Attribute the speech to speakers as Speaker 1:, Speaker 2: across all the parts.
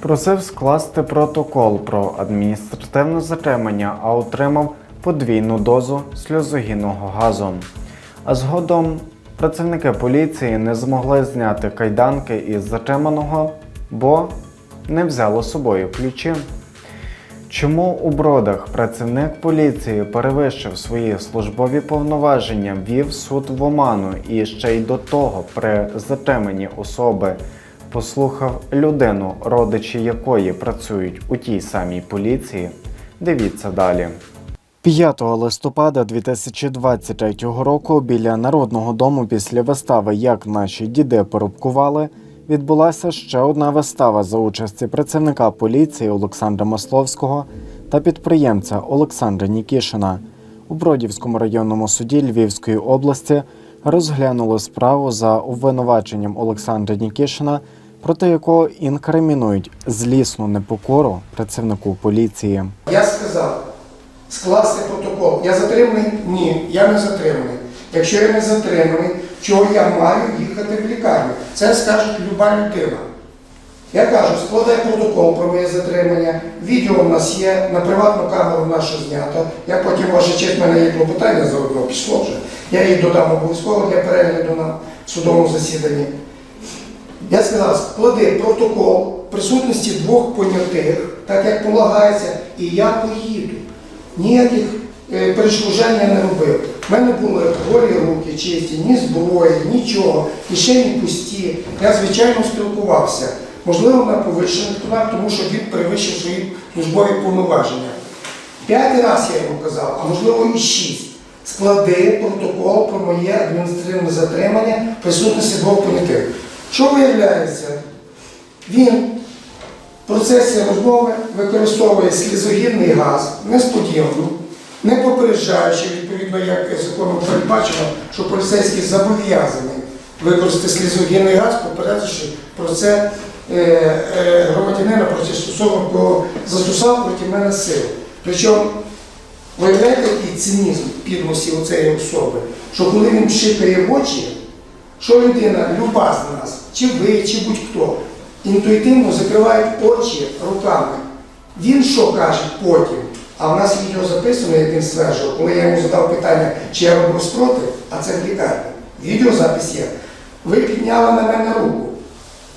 Speaker 1: Просив скласти протокол про адміністративне затримання, а отримав подвійну дозу сльозогінного газу. А згодом працівники поліції не змогли зняти кайданки із затриманого, бо не взяли з собою ключі. Чому у бродах працівник поліції перевищив свої службові повноваження, вів суд в оману і ще й до того при затриманні особи послухав людину, родичі якої працюють у тій самій поліції? Дивіться далі. 5 листопада 2023 року біля народного дому після вистави Як наші діди порубкували відбулася ще одна вистава за участі працівника поліції Олександра Масловського та підприємця Олександра Нікішина. У Бродівському районному суді Львівської області розглянули справу за обвинуваченням Олександра Нікішина, проти якого інкримінують злісну непокору працівнику поліції.
Speaker 2: Я сказав скласти протокол. Я затриманий? Ні, я не затриманий. Якщо я не затриманий, чого я маю їхати в лікарню? Це скаже люба людина. Я кажу, складай протокол про моє затримання. Відео в нас є, на приватну камеру нашу знято. Я потім, ваша честь, мене є клопотання заодно пішло вже. Я її додам обов'язково для перегляду на судовому засіданні. Я сказав, склади протокол присутності двох понятих, так як полагається, і я поїду. Ніяких е, перешкоджань я не робив. У мене були голі руки чисті, ні зброї, нічого, кишені пусті. Я, звичайно, спілкувався. Можливо, на повищених тонах, тому що він перевищив свої службові повноваження. П'ятий раз я йому казав, а можливо і шість. Склади протокол про моє адміністративне затримання присутності двох понятих. Що виявляється? Він в процесі розмови використовує слізогінний газ несподівано, не попереджаючи, відповідно, як законом передбачено, що поліцейський зобов'язаний використати слізогінний газ, попередивши про це е, е, громадянина проти стосовно застосав проти мене сил. Причому виявляєте який цинізм підності цієї особи, що коли він пшикає в очі, що людина, люба з нас, чи ви, чи будь-хто, інтуїтивно закривають очі руками. Він що каже потім? А в нас відео записано, як він стверджував, коли я йому задав питання, чи я робив спротив, а це в лікарні. Відеозапис є. Ви підняли на мене руку.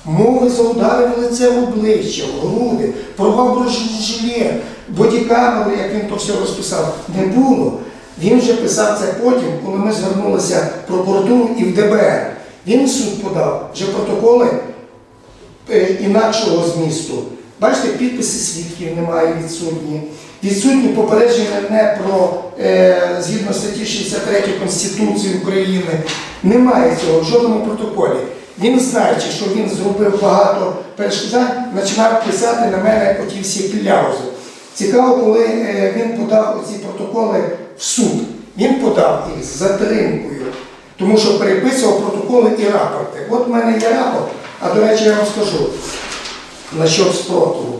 Speaker 2: Мови заударив лице в обличчя, в груди, порвав бронежилет, бодікамеру, як він то все розписав, не було. Він вже писав це потім, коли ми звернулися в прокуратуру і в ДБР. Він суд подав вже протоколи е, інакшого змісту. Бачите, підписи свідків немає відсутні. Відсутні попередження не про е, згідно статті 63 Конституції України. Немає цього в жодному протоколі. Він, знаючи, що він зробив багато перешкоджань, починав писати на мене оті всі кляузи. Цікаво, коли е, він подав ці протоколи суд. Він подав їх з затримкою, тому що переписував протоколи і рапорти. От в мене є рапорт, а до речі, я вам скажу насчет спротиву.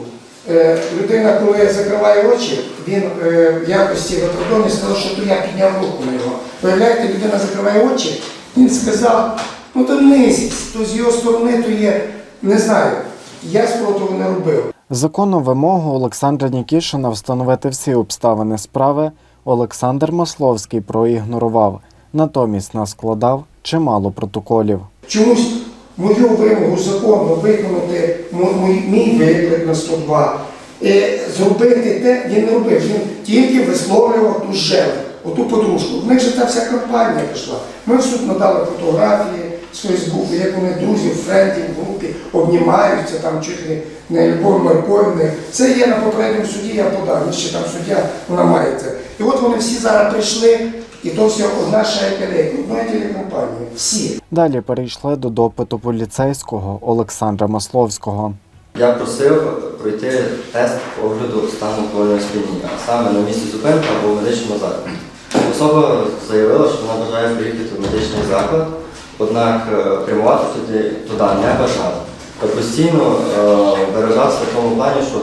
Speaker 2: Е, людина, коли закриває очі, він е, в якості виправдовний сказав, що то я підняв руку на його. Виявляєте, людина закриває очі, він сказав, ну то місяць, то з його сторони то є, не знаю, я спротиву не робив.
Speaker 1: Законну вимогу Олександра Нікішина встановити всі обставини справи Олександр Масловський проігнорував, натомість наскладав чимало протоколів.
Speaker 2: Чомусь мою вимогу законно виконати мій, виклик на 102, е, зробити те, він не робив. Він тільки висловлював ту желу, оту подружку. В них же та вся кампанія пішла. Ми в суд надали фотографії з Фейсбуку, як вони друзів, френдів, в групі обнімаються, там чуть ли не любов Марковни. Це є на попередньому суді, я подав, ще там суддя, вона має це. І от вони всі зараз прийшли, і то все одна шайка лейка, одної телекомпанії. Всі.
Speaker 1: Далі перейшли до допиту поліцейського Олександра Масловського.
Speaker 3: Я просив пройти тест огляду стану алкогольного сп'яніння, а саме на місці зупинки або в медичному закладі. Особа заявила, що вона бажає приїхати в медичний заклад, однак е, прямувати туди, туди не бажала. Та постійно е, виражався в тому плані, що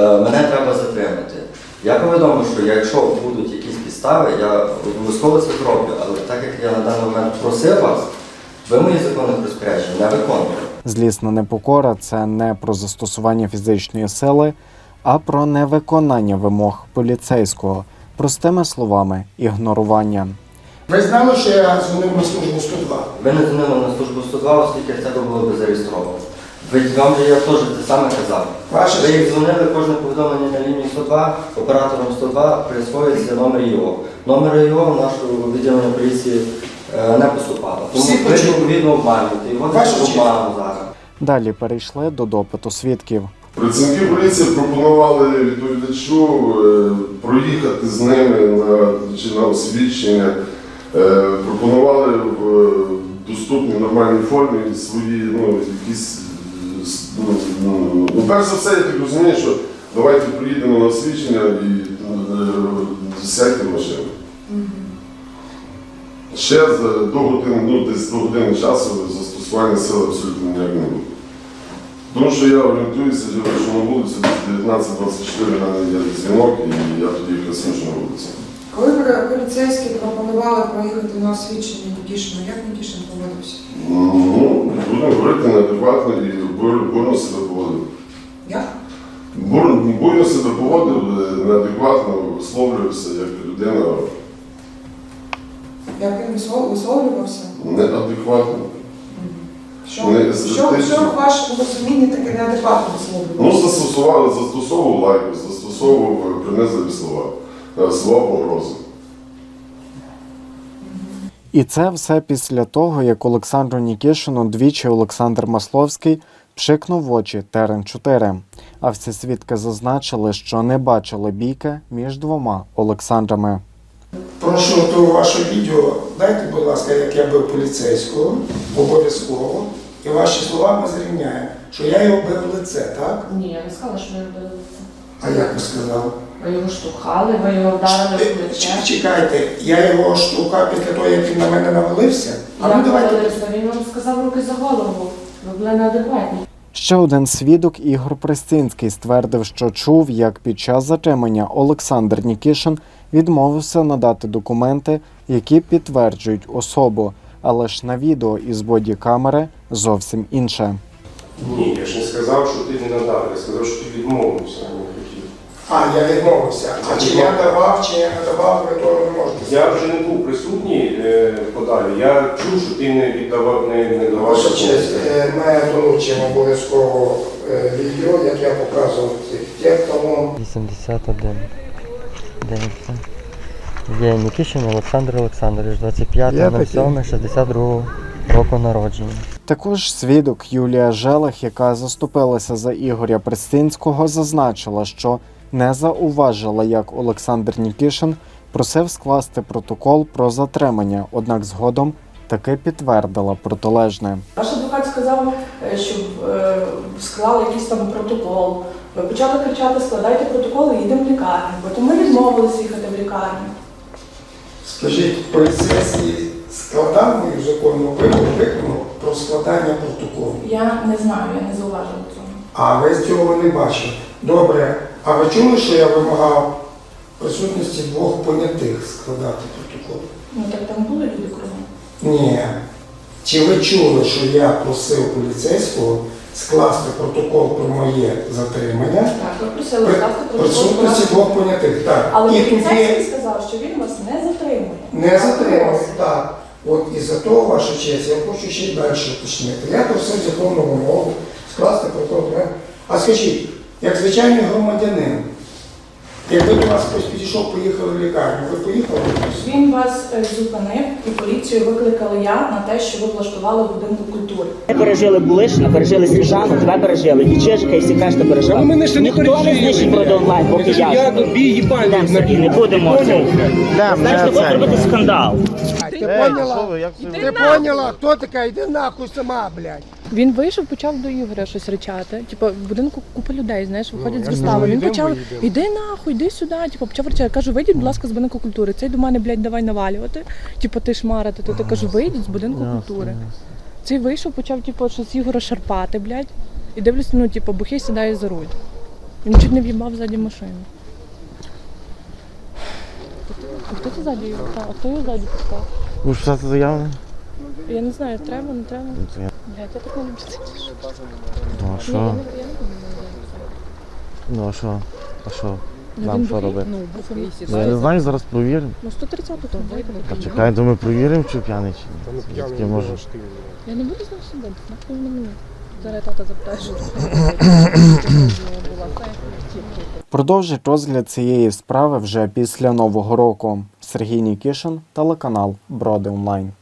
Speaker 3: е, мене треба затримати. Я повідомив, що якщо будуть якісь підстави, я обов'язково це зроблю, але так як я на даний момент просив вас, ви мої законні розпорядження не виконуєте.
Speaker 1: Злісна непокора це не про застосування фізичної сили, а про невиконання вимог поліцейського, простими словами, ігнорування.
Speaker 2: Ви знали, що я дзвонив на службу 102?
Speaker 3: Ви не дзвонили на службу 102, оскільки це було би зареєстровано. Ви вам же я теж це саме казав.
Speaker 2: Ваше
Speaker 3: Ви їх дзвонили, кожне повідомлення на лінію 102, оператором 102 присвоюється номер його. Номер його в нашого відділення поліції е, не поступало. Тому
Speaker 2: Всі
Speaker 3: ви
Speaker 2: почули.
Speaker 3: відповідно обманюєте. Його
Speaker 2: Ваша
Speaker 3: не
Speaker 2: честь.
Speaker 3: обману зараз.
Speaker 1: Далі перейшли до допиту свідків.
Speaker 4: Працівники поліції пропонували відповідачу е, проїхати з ними на, чи на освідчення, е, пропонували в е, доступній нормальній формі свої ну, якісь. Ну, ну, ну, перш за все, я так розумію, що давайте приїдемо на освідчення і е, сядьте машину. Ще за до години, ну, десь до години часу застосування сили абсолютно ніяк не буде. Тому що я орієнтуюся, що на вулицю десь 19-24 в мене є дзвінок, і я тоді якраз іншу на вулиці.
Speaker 5: Коли поліцейські пропонували проїхати на освідчення Нікішина, як Нікішин поводився?
Speaker 4: Ну, будемо говорити неадекватно і бурно себе поводив.
Speaker 5: Як?
Speaker 4: Бур- Бурно себе поводив, е, неадекватно висловлювався як людина
Speaker 5: Як він висловлювався?
Speaker 4: неадекватно.
Speaker 5: Що,
Speaker 4: Не
Speaker 5: що, що в вашому розумінні таке неадекватно
Speaker 4: Ну,
Speaker 5: висловлювався?
Speaker 4: застосовував лайку, застосовував е, принизливі слова, е, слова погрози.
Speaker 1: І це все після того, як Олександру Нікішину двічі Олександр Масловський пшикнув в очі терен 4 А всі свідки зазначили, що не бачили бійки між двома Олександрами.
Speaker 2: Прошу то ваше відео, дайте, будь ласка, як я бив поліцейського, обов'язково, і ваші слова ми зрівняємо, що я його бив в лице, так?
Speaker 6: Ні, я не сказала, що робили це.
Speaker 2: А як ви сказали?
Speaker 6: Ви його штовхали, ви його вдарили в.
Speaker 2: Ч- Чекайте, я його штукав після того, як він на мене навалився. А
Speaker 6: Я
Speaker 2: ну давайте.
Speaker 6: він вам сказав руки за голову. Були.
Speaker 1: Ще один свідок Ігор Пристинський ствердив, що чув, як під час затримання Олександр Нікішин відмовився надати документи, які підтверджують особу, але ж на відео із бодікамери зовсім інше.
Speaker 7: Ні, я ж не сказав, що ти не надав, я сказав, що ти відмовився, а не хотів.
Speaker 2: А, я відмовився. А чи я давав, чи я не давав, ви того не можете.
Speaker 7: Я вже не був присутній е, подалі. Я чув, що ти не віддавав, не, не давав.
Speaker 2: Ваша
Speaker 7: документи.
Speaker 2: честь, е, ми долучимо обов'язково е, відео, як я показував цих текстом.
Speaker 8: 81. Де він? Є Нікішин Олександр Олександрович, 25.07.62 року народження.
Speaker 1: Також свідок Юлія Желих, яка заступилася за Ігоря Пристинського, зазначила, що не зауважила, як Олександр Нікішин просив скласти протокол про затримання, однак згодом таки підтвердила протилежне.
Speaker 9: Ваш адвокат сказав, е, щоб е, склали якийсь там протокол. Ви почали кричати, складайте протокол і їдемо в лікарню. Потім ми відмовилися їхати в лікарню.
Speaker 2: Скажіть, поліцейський складав мою законну вимогу виконав про складання протоколу.
Speaker 9: Я не знаю, я не зауважила цього.
Speaker 2: А ви цього не бачили. Добре. А ви чули, що я вимагав присутності двох понятих складати протокол?
Speaker 9: Ну так там були люди кругом.
Speaker 2: Ні. Чи ви чули, що я просив поліцейського скласти протокол про моє затримання
Speaker 9: Так, ви просили
Speaker 2: при
Speaker 9: скласти протокол.
Speaker 2: присутності
Speaker 9: про-
Speaker 2: двох понятих? Так.
Speaker 9: Але
Speaker 2: І тоді
Speaker 9: поліцейський сказав, що він вас не затримує.
Speaker 2: не затримав. Так. От із-за того, ваша честь, я хочу ще й далі уточнити. Я просив законну вимогу скласти протокол. А скажіть, як звичайний громадянин, якби до вас хтось підійшов, поїхали в лікарню, ви поїхали?
Speaker 9: Він вас е, зупинив і поліцію викликали я на те, що ви влаштували в будинку культури.
Speaker 10: Ми пережили Булишина, пережили Сніжану, тебе пережили, і Чижика, і всі решта пережили.
Speaker 11: Ну, мене ще не
Speaker 10: Ніхто не
Speaker 11: пережили,
Speaker 10: знищить проти онлайн, поки я.
Speaker 11: Я тобі їбать
Speaker 10: Йдемо собі, не будемо це. Знаєш, не будемо робити скандал.
Speaker 2: Ти поняла? Ти поняла, хто така? Йди нахуй сама, блядь.
Speaker 12: Він вийшов, почав до Ігоря щось речати. Типу, в будинку купа людей, знаєш, виходять з вистави. Він почав іди нахуй, іди сюди. Типу, почав речати. Я кажу, вийдіть, будь ласка, з будинку культури. Цей до мене, блядь, давай навалювати. Типу, ти шмарити. То я кажу, вийдіть з будинку культури. Цей вийшов, почав, типу, щось Ігора шарпати, блядь. І дивлюся, ну, типу, бухий сідає за руль. Він чуть не в'їбав ззаді машину. А хто це ззаді його? А хто його ззаді?
Speaker 8: Ну що це заявно?
Speaker 12: Я не знаю, треба, не треба. Блядь, я так не люблю це.
Speaker 8: Ну а що? Ну а що? А що?
Speaker 12: Ну,
Speaker 8: Нам що робити?
Speaker 12: Ну, був.
Speaker 8: Ну, я не знаю, зараз провіримо.
Speaker 12: Ну, 130 там дайте.
Speaker 8: Та чекай, то ми провіримо, чи п'яний чи ні. Може?
Speaker 12: Я не буду з ним сидіти, нахуй на мене. Зараз тата запитає, що була. Хай тільки.
Speaker 1: Продовжить розгляд цієї справи вже після Нового року. Сергій Нікішин, телеканал Броди Онлайн.